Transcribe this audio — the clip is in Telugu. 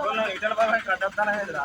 మెల్ల ఇటల కట్టొస్తానే లేదురా